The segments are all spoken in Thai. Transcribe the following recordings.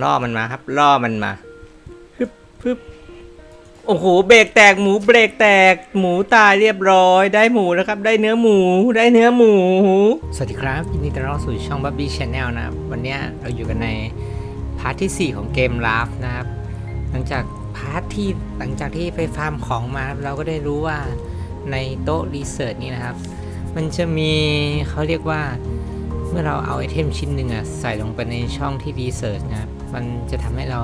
ล่อมันมาครับ ล่อมันมาฮึบฮึบโอ้โห เบรกแตกหมูเบรกแตกหมูตายเรียบร้อย ได้หมูแล้วครับ ได้เนื้อหมู ได้เนื้อหมู สวัสดีครับยินดีต้อนรับสู่ช่อง b ั b บี้ช n แนลนะครับ วันเนี้ยเราอยู่กันในพาร์ทที่ 4 ของเกมลาฟนะครับ หลังจากพาร์ทที่หลังจากที่ไปฟาร์มของมาครับเราก็ได้รู้ว่าในโต๊ะรีเสิร์ชนี้นะครับ มันจะมีเขาเรียกว่าเมื่อเราเอาไอเทมชิ้นหนึ่งอะใส่ลงไปในช่องที่รีเสิร์ชนะครับ มันจะทำให้เรา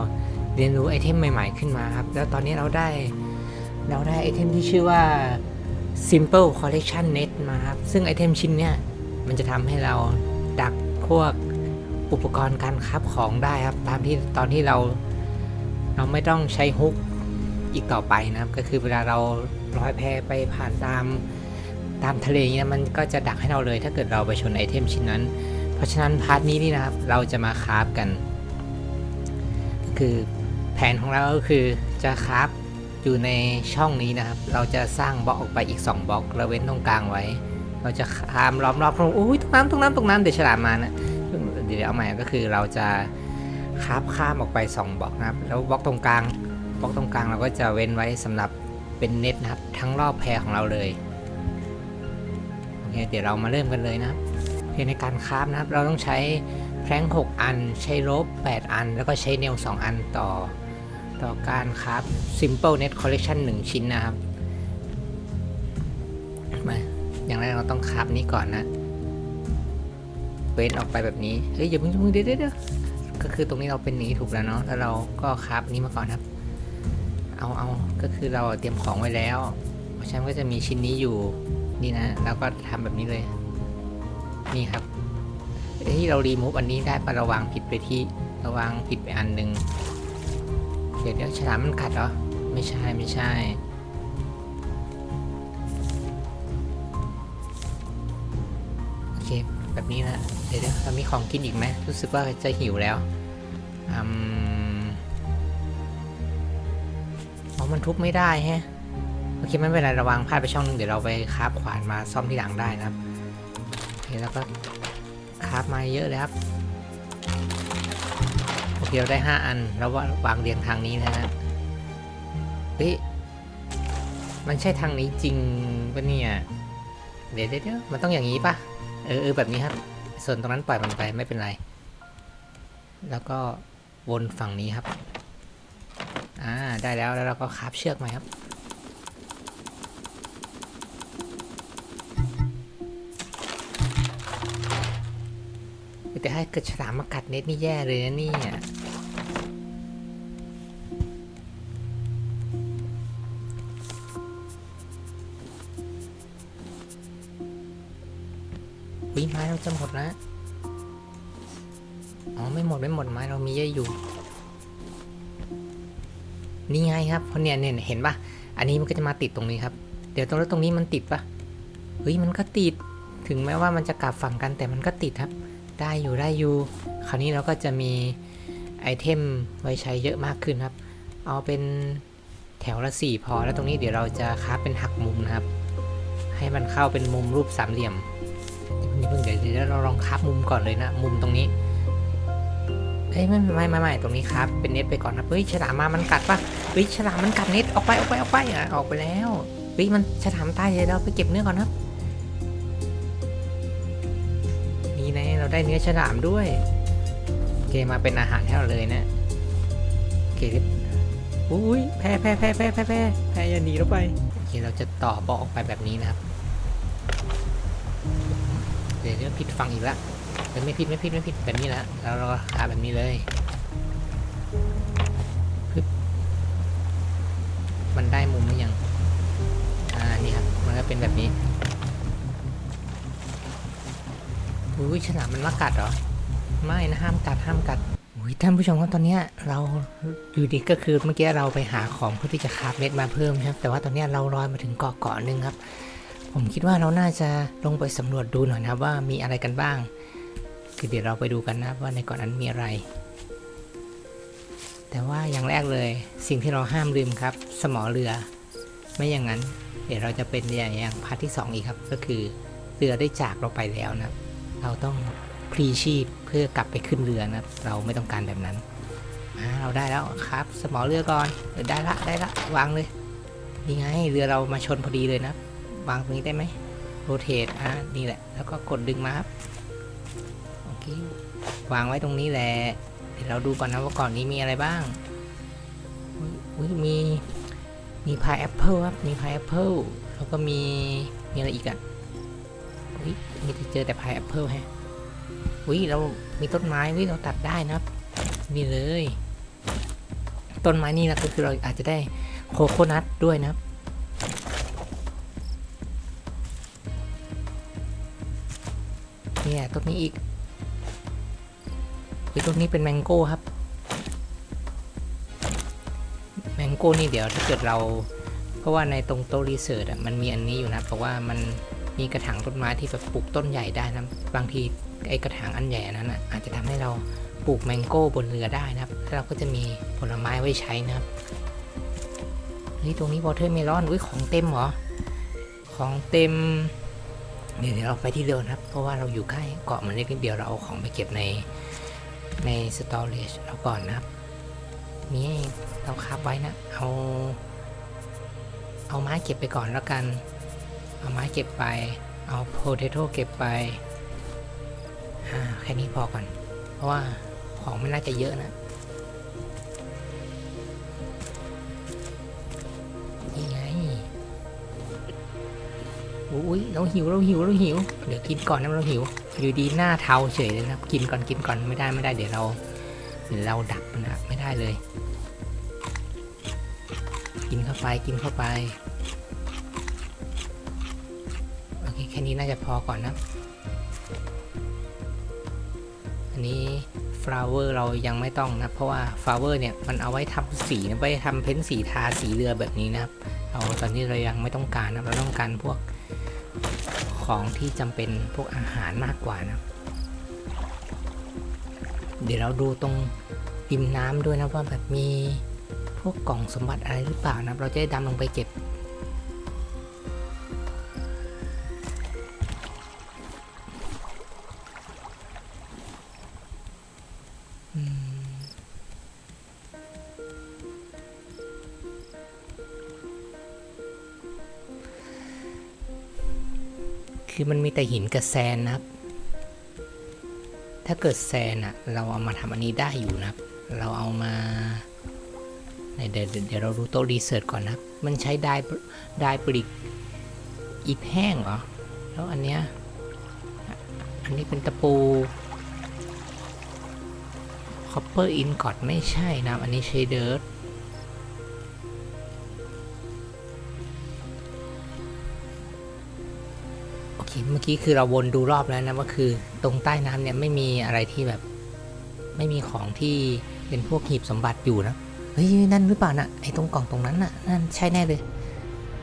เรียนรู้ไอเทมใหม่ ๆ ขึ้นมาครับ แล้วตอนนี้เราได้เราได้ไอเทมที่ชื่อว่า simple collection net มาครับ ซึ่งไอเทมชิ้นเนี้ยมันจะทำให้เราดักพวกอุปกรณ์การคราฟของได้ครับ ตามที่ตอนที่เราเราไม่ต้องใช้ฮุกอีกต่อไปนะครับ ก็คือเวลาเราลอยแพไปผ่านตามตามทะเลเงี้ยมันก็จะดักให้เราเลยถ้าเกิดเราไปชนไอเทมชิ้นนั้น เพราะฉะนั้นพาร์ทนี้นี่นะครับ เราจะมาคราฟกัน คือแผนของเราก็คือจะคราฟอยู่ในช่องนี้นะครับ เราจะสร้างบล็อกออกไปอีก 2บล็อกแล้วเว้นตรงกลางไว้ เราจะคามล้อมรอบตรงอุ้ยตรงน้ำตรงน้ำตรงน้ำเดี๋ยวฉลามมานะเดี๋ยวเอาใหม่ก็คือเราจะคราฟข้ามออกไป2บล็อกนะครับ แล้วบล็อกตรงกลางบล็อกตรงกลางเราก็จะเว้นไว้สำหรับเป็นเน็ตนะครับ ทั้งรอบแพรของเราเลยโอเคเดี๋ยวเรามาเริ่มกันเลยนะครับในการคราฟนะครับ เราต้องใช้ แพลง6อัน ใช้ลบ 8 อัน แล้วก็ใช้เนล2อันต่อ ต่อการคราฟ simple net collection 1 ชิ้นนะครับ มา อย่างแรกเราต้องคราฟนี้ก่อนนะ เว้นออกไปแบบนี้ เฮ้ยอย่าเพิ่งเพิ่งเดี๋ยวเดี๋ยวเดี๋ยวก็คือตรงนี้เราเป็นหนีถูกแล้วเนาะ แล้วเราก็คราฟนี้มาก่อนครับ เอาเอาก็คือเราเตรียมของไว้แล้ว เพราะฉะนั้นก็จะมีชิ้นนี้อยู่ นี่นะเราก็ทำแบบนี้เลย นี่ครับ ที่เรารีมูฟอันนี้ได้ประวางผิดไปที่ระวางผิดไปอันหนึ่งเดี๋ยวเดี๋ยวฉลามมันกัดเหรอ ไม่ใช่ไม่ใช่โอเคแบบนี้นะเดี๋ยวเดี๋ยวเรามีของกินอีกไหมรู้สึกว่าจะหิวแล้วอืมอ๋อมันทุบไม่ได้แฮะโอเคไม่เป็นไรระวังพลาดไปช่องนึงเดี๋ยวเราไปคาฟขวานมาซ่อมที่หลังได้นะครับโอเคแล้วก็ คราฟมาเยอะเลยครับโอเคเราได้ 5 อันแล้ววางเรียงทางนี้นะฮะเฮ้ยมันใช่ทางนี้จริงปะเนี่ยเดี๋ยวเดี๋ยวมันต้องอย่างนี้ปะเออเออแบบนี้ครับ ส่วนตรงนั้นปล่อยมันไปไม่เป็นไร แล้วก็วนฝั่งนี้ครับ อ่าได้แล้วแล้วเราก็คราฟเชือกมาครับ แต่ให้เกิดฉลามมากัดเน็ตนี่แย่เลยนะนี่วิไม้เราจะหมดแล้วอ๋อไม่หมดไม่หมดไม้เรามีเยอะอยู่ นี่ไงครับเพราะเนี่ยเนี่ยเห็นปะอันนี้มันก็จะมาติดตรงนี้ครับ เดี๋ยวตรงแล้วตรงนี้มันติดปะเฮ้ยมันก็ติด ถึงแม้ว่ามันจะกลับฝั่งกันแต่มันก็ติดครับ ได้อยู่ได้อยู่ คราวนี้เราก็จะมีไอเทมไว้ใช้เยอะมากขึ้นครับ เอาเป็นแถวละสี่พอ แล้วตรงนี้เดี๋ยวเราจะคราเป็นหักมุมนะครับ ให้มันเข้าเป็นมุมรูปสามเหลี่ยมเพิ่งเดี๋ยวเดี๋ยวเราลองครามุมก่อนเลยนะ มุมตรงนี้เฮ้ยไม่ไม่ไม่ไม่ตรงนี้ครับ เป็นเน็ตไปก่อนนะเฮ้ยฉลามมามันกัดปะเฮ้ยฉลามมันกัดเน็ตออกไปออกไปออกไปอะออกไปแล้วเฮ้ยมันฉลามตายเลยเราไปเก็บเนื้อก่อนครับ เราได้เนื้อฉลามด้วย เกมาเป็นอาหารให้เราเลยนะโอเคอุ้ยแพ้แพ้แพ้แพ้แพ้แพ้แพ้อย่าหนีเราไปเกเราจะต่อบอกออกไปแบบนี้นะครับเดี๋ยวเรื่องผิดฟังอีกละเดี๋ยวไม่ผิดไม่ผิดไม่ผิดแบบนี้ละแล้วเราก็ขาแบบนี้เลย ยฉลามมันมากัดเหรอ ไม่นะห้ามกัดห้ามกัดอุ้ยท่านผู้ชมครับตอนนี้เราอยู่ดีก็คือเมื่อกี้เราไปหาของเพื่อที่จะคาฟเม็ดมาเพิ่มครับ แต่ว่าตอนนี้เราลอยมาถึงเกาะเกาะหนึ่งครับ ผมคิดว่าเราน่าจะลงไปสำรวจดูหน่อยนะครับว่ามีอะไรกันบ้าง คือเดี๋ยวเราไปดูกันนะว่าในเกาะนั้นมีอะไร แต่ว่าอย่างแรกเลยสิ่งที่เราห้ามลืมครับ สมอเรือ ไม่อย่างนั้น เดี๋ยวเราจะเป็นอย่างพาร์ทที่สองอีกครับ ก็คือเรือได้จากเราไปแล้วนะครับ เราต้องพลีชีพเพื่อกลับไปขึ้นเรือนะเราไม่ต้องการแบบนั้นเราได้แล้วครับ สมอเรือก่อนได้ละได้ละวางเลยนี่ไงเรือเรามาชนพอดีเลยนะ วางตรงนี้ได้ไหมโรเตทอะนี่แหละ แล้วก็กดดึงมาครับโอเควางไว้ตรงนี้แหละเดี๋ยวเราดูก่อนนะว่าก่อนนี้มีอะไรบ้างอุ้ยมีมีพายแอปเปิลครับมีพายแอปเปิลแล้วก็มีมีอะไรอีกอะ มีแต่เจอแต่พายแอปเปิลแฮะอุ้ยเรามีต้นไม้อุ้ยเราตัดได้นะครับนี่เลย ต้นไม้นี่นะก็คือเราอาจจะได้โคโคนัทด้วยนะครับเนี่ยต้นนี้อีกต้นนี้เป็นแมงโก้ครับ แมงโก้นี่เดี๋ยวถ้าเกิดเรา เพราะว่าในตรงโต๊ะรีเสิร์ชอะมันมีอันนี้อยู่นะเพราะว่ามัน มีกระถางต้นไม้ที่แบบปลูกต้นใหญ่ได้นะบางทีไอ้กระถางอันใหญ่นั้นอะอาจจะทำให้เราปลูกแมงโก้บนเรือได้นะครับแล้วเราก็จะมีผลไม้ไว้ใช้นะครับเฮ้ยตรงนี้วอเทอร์เมลอนอุ้ยของเต็มเหรอ ของเต็ม เดี๋ยวเราไปที่เรือนะครับ เพราะว่าเราอยู่ใกล้เกาะมันเล็กนิดเดียวเราเอาของไปเก็บในในสตอเรจเราก่อนนะครับ มีเราคาบไว้นะ เอา เอาไม้เก็บไปก่อนแล้วกัน เอาไม้เก็บไป เอาโพเทโต้เก็บไป อ่า แค่นี้พอก่อน เพราะว่าของไม่น่าจะเยอะนะ นี่ไงอุ้ยเราหิวเราหิวเราหิว เดี๋ยวกินก่อนนะเราหิว อยู่ดีหน้าเทาเฉยเลยนะ กินก่อนกินก่อนไม่ได้ไม่ได้เดี๋ยวเราเดี๋ยวเราดับนะไม่ได้เลย กินเข้าไปกินเข้าไป แค่นี้น่าจะพอก่อนนะ อันนี้ flower เรายังไม่ต้องนะ เพราะว่า flower เนี่ยมันเอาไว้ทำสีนะไว้ทำเพ้นสีทาสีเรือแบบนี้นะครับ เราตอนนี้เรายังไม่ต้องการนะ เราต้องการพวกของที่จำเป็นพวกอาหารมากกว่านะ เดี๋ยวเราดูตรงริมน้ำด้วยนะว่าแบบมีพวกกล่องสมบัติอะไรหรือเปล่านะ เราจะได้ดำลงไปเก็บ คือมันมีแต่หินกับแซนนะครับ ถ้าเกิดแซนอะเราเอามาทำอันนี้ได้อยู่นะครับ เราเอามาเดี๋ยวเดี๋ยวเราดูโต๊ะรีเสิร์ชก่อนนะครับ มันใช้ได้ได้ปริกอิฐแห้งเหรอ แล้วอันเนี้ย อันนี้เป็นตะปู copper ingot ไม่ใช่นะ อันนี้ใช้เดิร์ เคเมื่อกี้คือเราวนดูรอบแล้วนะว่าคือตรงใต้น้ำเนี่ยไม่มีอะไรที่แบบ ไม่มีของที่เป็นพวกหีบสมบัติอยู่นะเฮ้ยนั่นหรือเปล่านะ่ะไอ้ตรงกล่องตรงนั้นน่ะนั่นใช่แน่เลย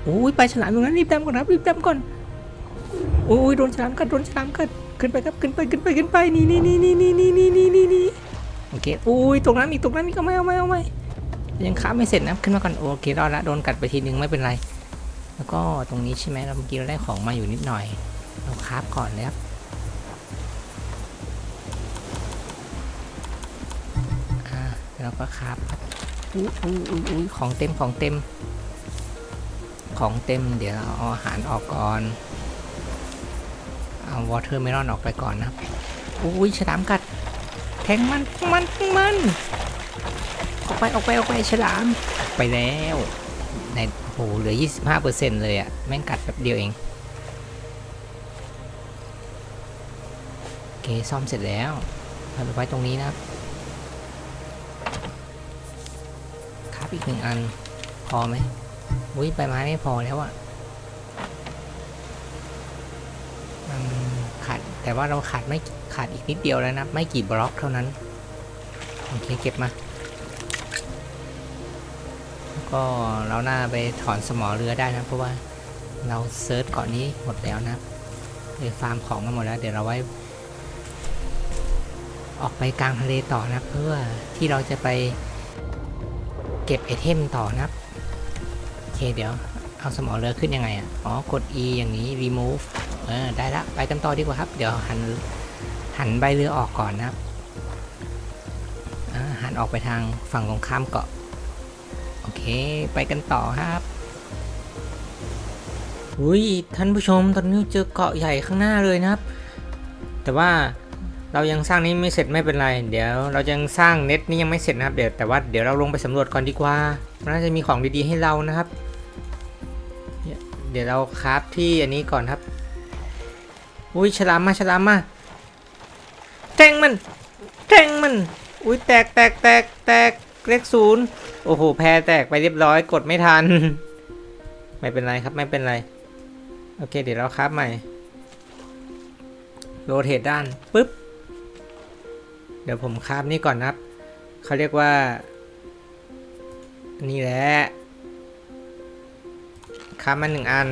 โอ้ยไปฉลามตรงนั้นรีบดำก่อนครับรีบดำก่อนโอ้ยโดนฉลามกัดโดนฉลามกัดขึ้นไปครับขึ้นไปขึ้นไปขึ้นไปนี่นี่นี่นี่นี่นี่นี่นี่นี่นี่โอเคโอ้ยตรงนั้นอีกตรงนั้นอีกเอาไม่เอาไม่เอาไม่ยังค้าไม่เสร็จนะขึ้นมาก่อนโอเครอดละโดนกัดไปทีนึงไม่เป็นไร แล้วก็ตรงนี้ใช่ไหมเราเมื่อกี้เราได้ของมาอยู่นิดหน่อย เราคราฟก่อนเลยครับอ่าก็คราฟครับอุ้ยอุ้ยอุ้ยอุ้ยของเต็มของเต็ม ของเต็ม เดี๋ยวเราเอาอาหารออกก่อน เอาวอเตอร์เมลอนออกไปก่อนนะอุ้ยฉลามกัด แทงมันมันมันออกไปออกไปออกไปฉลามออไปแล้วในโอ้โหเหลือ 25%เลยอะแม่งกัดแบบเดียวเอง โอ เคซ่อมเสร็จแล้วเอาไปไว้ตรงนี้นะครับ ครับอีกหนึ่งอันพอไหมอุ้ยใบไม้ไม่พอแล้วอะมันขาดแต่ว่าเราขาดไม่ขาดอีกนิดเดียวแล้วนะไม่กี่บล็อกเท่านั้นโอเคเก็บมาก็เราหน้าไปถอนสมอเรือได้นะ เพราะว่าเราเซิร์ชเกาะนี้หมดแล้วนะเลยฟาร์มของมาหมดแล้ว เดี๋ยวเราไว้ ออกไปกลางทะเลต่อนะเพื่อที่เราจะไปเก็บไอเทมต่อนะโอเคเดี๋ยวเอาสมอเรือขึ้นยังไงอะอ๋อกด E อย่างนี้ remove เออได้ละไปกันต่อดีกว่าครับ เดี๋ยวหันหันใบเรือออกก่อนนะครับหันออกไปทางฝั่งตรงข้ามเกาะโอเคไปกันต่อครับอุ้ยท่านผู้ชมตอนนี้เจอเกาะใหญ่ข้างหน้าเลยนะครับ แต่ว่า เรายังสร้างนี้ไม่เสร็จไม่เป็นไร เดี๋ยวเรายังสร้างเน็ตนี้ยังไม่เสร็จนะครับเดี๋ยวแต่ว่าเดี๋ยวเราลงไปสำรวจก่อนดีกว่ามันน่าจะมีของดีๆให้เรานะครับ เดี๋ยวเราคราฟที่อันนี้ก่อนครับ อุ้ยฉลามมาฉลามมาแทงมันแทงมัน อุ้ยแตกแตกแตกแตกเลขศูนย์โอ้โหแพ้แตกไปเรียบร้อยกดไม่ทัน ไม่เป็นไรครับไม่เป็นไร โอเคเดี๋ยวเราคราฟใหม่โรเทตด้านปุ๊บ เดี๋ยวผมคาฟนี่ก่อนนะครับเขาเรียกว่า นี่แหละคาฟมาหนึ่งอัน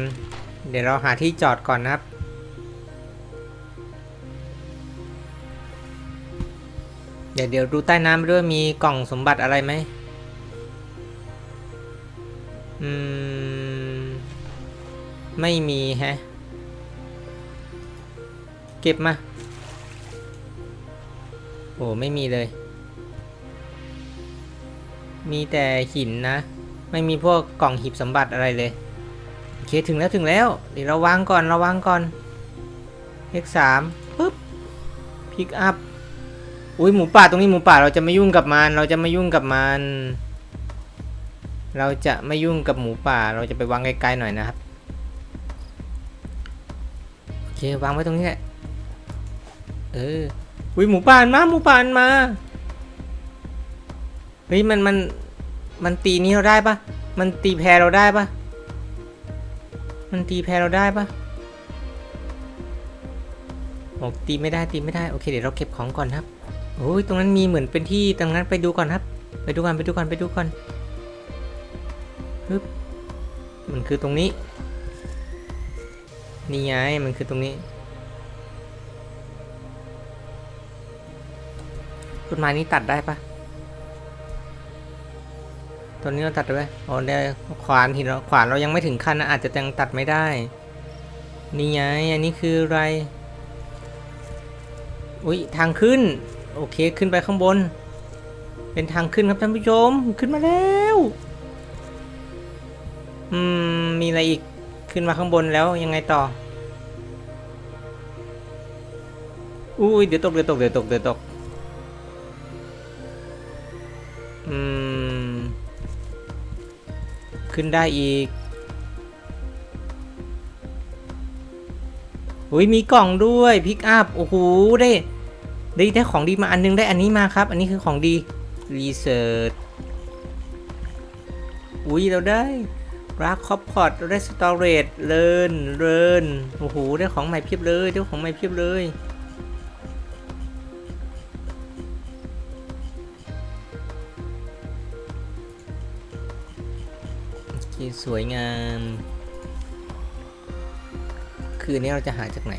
เดี๋ยวเราหาที่จอดก่อนนะครับเดี๋ยวเดี๋ยวดูใต้น้ำด้วยมีกล่องสมบัติอะไรไหมอืม ไม่มีแฮะ เก็บมา โอ้ไม่มีเลย มีแต่หินนะ ไม่มีพวกกล่องหีบสมบัติอะไรเลย โอเคถึงแล้วถึงแล้วเดี๋ยวเราวางก่อนเราวางก่อนเลขสามปุ๊บพิกอัพอุ้ยหมูป่าตรงนี้หมูป่าเราจะไม่ยุ่งกับมัน เราจะไม่ยุ่งกับมัน เราจะไม่ยุ่งกับหมูป่า เราจะไปวางไกลๆหน่อยนะครับโอเควางไว้ตรงนี้แหละเออ อุ้ยหมูป่านมาหมูป่านมาเฮ้ยมันมันมันตีนี้เราได้ปะมันตีแพรเราได้ปะมันตีแพรเราได้ปะโอ้ตีไม่ได้ตีไม่ได้โอเคเดี๋ยวเราเก็บของก่อนครับโอ้ยตรงนั้นมีเหมือนเป็นที่ตรงนั้นไปดูก่อนครับ ไปดูก่อนไปดูก่อนไปดูก่อนฮึบมันคือตรงนี้ นี่ไงมันคือตรงนี้ ต้นไม้นี้ตัดได้ปะต้นนี้เราตัดได้ไหมอ๋อได้ขวานหินเราขวานเรายังไม่ถึงขั้นนะอาจจะยังตัดไม่ได้ นี่ไง อันนี้คืออะไร อุ้ยทางขึ้น โอเคขึ้นไปข้างบน เป็นทางขึ้นครับท่านผู้ชม ขึ้นมาแล้ว อืม มีอะไรอีก ขึ้นมาข้างบนแล้วยังไงต่อ อุ้ยเดี๋ยวตกเดี๋ยวตกเดี๋ยวตกเดี๋ยวตก อืม ขึ้นได้อีกอุ้ยมีกล่องด้วยพิกอัพโอ้โหได้ได้ได้ของดีมาอันนึงได้อันนี้มาครับ อันนี้คือของดีรีเสิร์ชอุ้ยเราได้รักคอปพอร์ตเราได้สตอเรจเลินเลินโอ้โหได้ของใหม่เพียบเลยได้ของใหม่เพียบเลย สวยงาม คือนี้เราจะหาจากไหน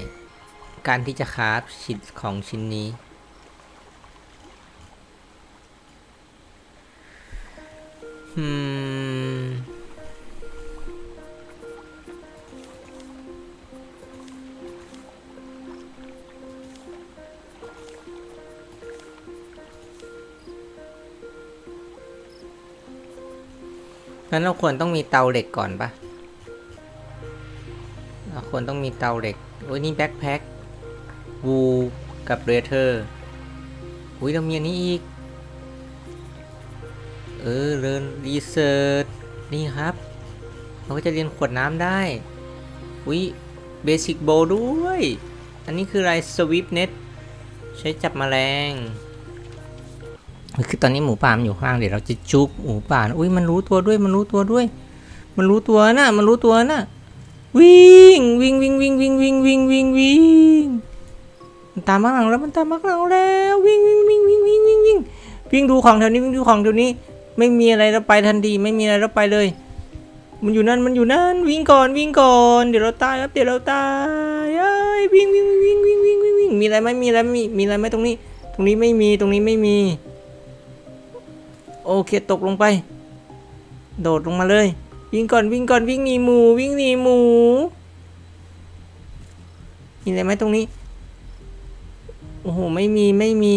การที่จะคราฟชิ้นของชิ้นนี้อื งั้นเราควรต้องมีเตาเหล็กก่อนปะเราควรต้องมีเตาเหล็ก โอ้ยนี่แบ็คแพ็ควูกับเรเทอร์อุ้ยเรามีอันนี้อีก เออเรียนรีเสิร์ชนี่ครับ เราก็จะเรียนขวดน้ำได้ อุ้ยเบสิกโบด้วย อันนี้คืออะไรสวิปเน็ตใช้จับแมลง คือตอนนี้หมูป่ามันอยู่ข้างล่างเดี๋ยวเราจะจุกหมูป่านะอุ้ยมันรู้ตัวด้วยมันรู้ตัวด้วย มันรู้ตัวนะมันรู้ตัวนะวิ่งวิ่งวิ่งวิ่งวิ่งวิ่งวิ่งวิ่งวิ่งมันตามมาหลังแล้วมันตามมาหลังแล้ววิ่งวิ่งวิ่งวิ่งวิ่งวิ่งวิ่งวิ่งดูของแถวนี้วิ่งดูของแถวนี้ ไม่มีอะไรแล้วไปทันทีไม่มีอะไรแล้วไปเลย มันอยู่นั่นมันอยู่นั่นวิ่งก่อนวิ่งก่อนเดี๋ยวเราตายครับเดี๋ยวเราตายเอ้ยวิ่งวิ่งวิ่งวิ่งวิ่งวิ่งวิ่งมีอะไรไหมมีอะไรมีมีอะไรไหมตรงนี้ ตรงนี้ไม่มีตรงนี้ไม่มี โอเคตกลงไป โดดลงมาเลย วิ่งก่อนวิ่งก่อนวิ่งหนีหมูวิ่งหนีหมูมีอะไรไหมตรงนี้ โอ้โหไม่มีไม่มี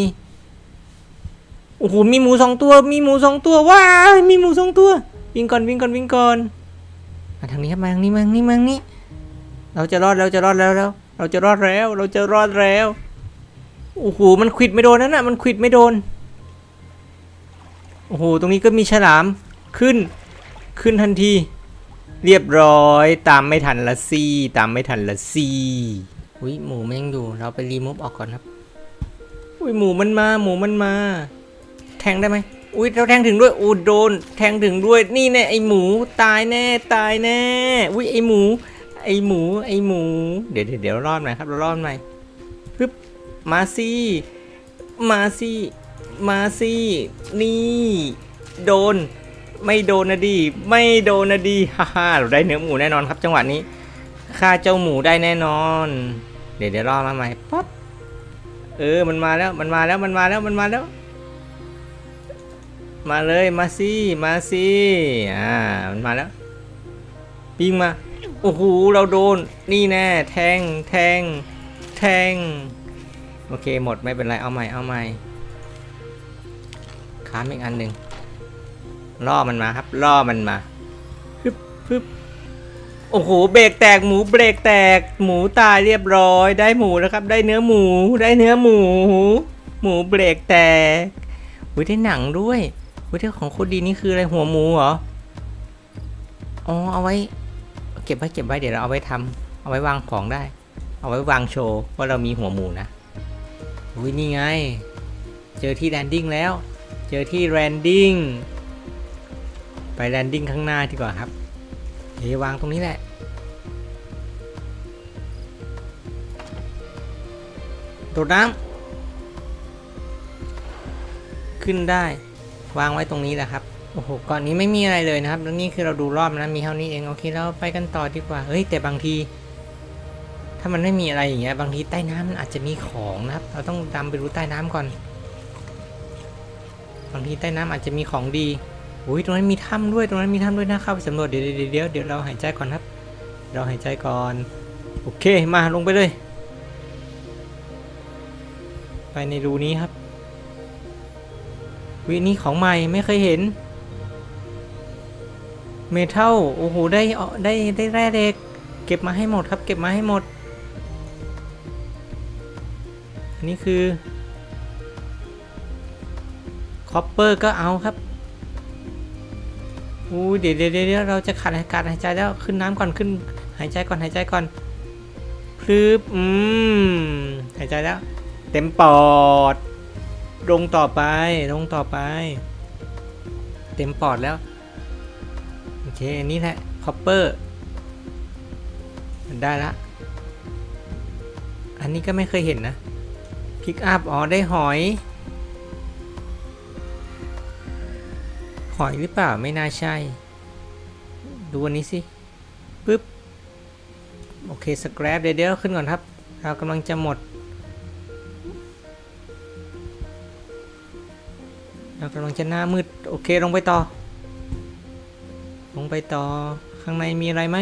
โอ้โหมีหมูสองตัว มีหมูสองตัวว้ามีหมูสองตัว วิ่งก่อนวิ่งก่อนวิ่งก่อนมาทางนี้ครับมาทางนี้มาทางนี้มาทางนี้ เราจะรอดเราจะรอดแล้วแล้วเราจะรอดแล้ว เราจะรอดแล้วโอ้โหมันควิดไม่โดนนั่นน่ะมันควิดไม่โดน โอ้โห ตรงนี้ก็มีฉลามขึ้น ขึ้นทันที เรียบร้อย ตามไม่ทันละซี่ตามไม่ทันละซี่อุ้ยหมูมันยังอยู่ เราไปรีมูฟออกก่อนครับ อุ้ยหมูมันมา หมูมันมา แทงได้ไหมอุ้ยเราแทงถึงด้วยอูโดน แทงถึงด้วย นี่แน่ไอหมูตายแน่ ตายแน่ อุ้ยไอหมู ไอหมู ไอหมู เดี๋ยวเดี๋ยวเดี๋ยวรอดหน่อยครับเรารอดหน่อยปึ๊บ มาสิมาสิ มาสินี่ โดน ไม่โดนนะดี ไม่โดนนะดีฮ่าฮ่าเราได้เนื้อหมูแน่นอนครับจังหวะนี้ฆ่าเจ้าหมูได้แน่นอน เดี๋ยวเดี๋ยวรอมาใหม่ป๊อปเออมันมาแล้วมันมาแล้วมันมาแล้วมันมาแล้ว มาเลยมาสิมาสิอ่ามันมาแล้วปิงมาโอ้โหเราโดนนี่แน่แทงแทงแทงโอเคหมดไม่เป็นไรเอาใหม่เอาใหม่ ค้ามอีกอันหนึ่งล่อมันมาครับล่อมันมาฮึบฮึบโอ้โหเบรกแตกหมูเบรกแตกหมูตายเรียบร้อย ได้หมูแล้วครับ ได้เนื้อหมู ได้เนื้อหมู หมูเบรกแตกอุ้ยได้หนังด้วยอุ้ยได้ของโคตรดีนี่คืออะไรหัวหมูเหรออ๋อเอาไว้ เก็บไว้เก็บไว้เดี๋ยวเราเอาไว้ทำเอาไว้วางของได้ เอาไว้วางโชว์ว่าเรามีหัวหมูนะอุ้ยนี่ไง เจอที่แลนดิ้งแล้ว เจอที่แลนดิ้ง ไปแลนดิ้งข้างหน้าดีกว่าครับเดี๋ยววางตรงนี้แหละ โดดน้ำขึ้นได้ วางไว้ตรงนี้แหละครับ โอ้โหก่อนนี้ไม่มีอะไรเลยนะครับ แล้วนี่คือเราดูรอบนะ มีเท่านี้เอง โอเคเราไปกันต่อดีกว่า เฮ้ย แต่บางที ถ้ามันไม่มีอะไรอย่างเงี้ย บางทีใต้น้ำมันอาจจะมีของนะครับ เราต้องดำไปรู้ใต้น้ำก่อน บางทีใต้น้ำอาจจะมีของดีอุ้ยตรงนั้นมีถ้ำด้วยตรงนั้นมีถ้ำด้วยนะเข้าไปสำรวจเดี๋ยวเดี๋ยวเดี๋ยวเราหายใจก่อนครับ เราหายใจก่อนโอเคมาลงไปเลย ไปในรูนี้ครับ วินี่ของใหม่ไม่เคยเห็น เมทัลโอ้โหได้ได้ได้แร่เหล็ก เก็บมาให้หมดครับ เก็บมาให้หมด อันนี้คือ คอปเปอร์ก็เอาครับอู้เดี๋ยวเดี๋ยวเดี๋ยวเราจะขาดอากาศหายใจแล้วขึ้นน้ำก่อนขึ้น หายใจก่อนหายใจก่อนพลืบอืมหายใจแล้ว เต็มปอด ลงต่อไปลงต่อไป เต็มปอดแล้วโอเคอันี่แหละคอปเปอร์ได้ละอันนี้ก็ไม่เคยเห็นนะพิกอัพอ๋อได้หอย หอยหรือเปล่าไม่น่าใช่ ดูอันนี้สิปึ๊บ โอเคสแครปเดี๋ยวเดี๋ยวขึ้นก่อนครับ เรากำลังจะหมด เรากำลังจะหน้ามืด โอเคลงไปต่อ ลงไปต่อข้างในมีอะไรไหม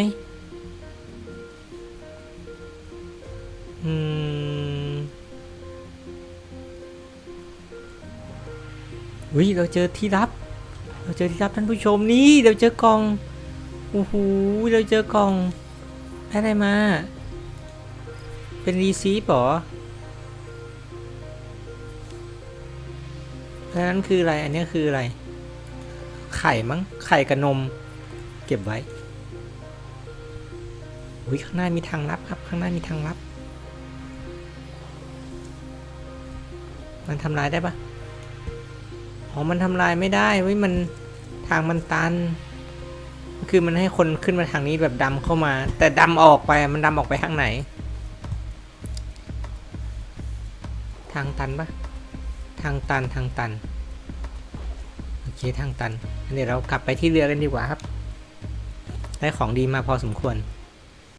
อืมวิเราเจอที่ลับ เราเจอที่ลับท่านผู้ชมนี่เราเจอกล่องโอ้โหเราเจอกล่องได้อะไรมา เป็นรีซีฟเหรออันนั้นคืออะไร อันนี้คืออะไร ไข่มั้ง ไข่กับนม เก็บไว้อุ้ยข้างหน้ามีทางลับครับ ข้างหน้ามีทางลับ มันทำลายได้ปะ อ๋อ มันทำลายไม่ได้เว้ยมันทางมันตัน คือมันให้คนขึ้นมาทางนี้แบบดำเข้ามา แต่ดำออกไปมันดำออกไปทางไหน ทางตันปะทางตันทางตันโอเคทางตันงั้นเดี๋ยวเรากลับไปที่เรือกันดีกว่าครับ ได้ของดีมาพอสมควร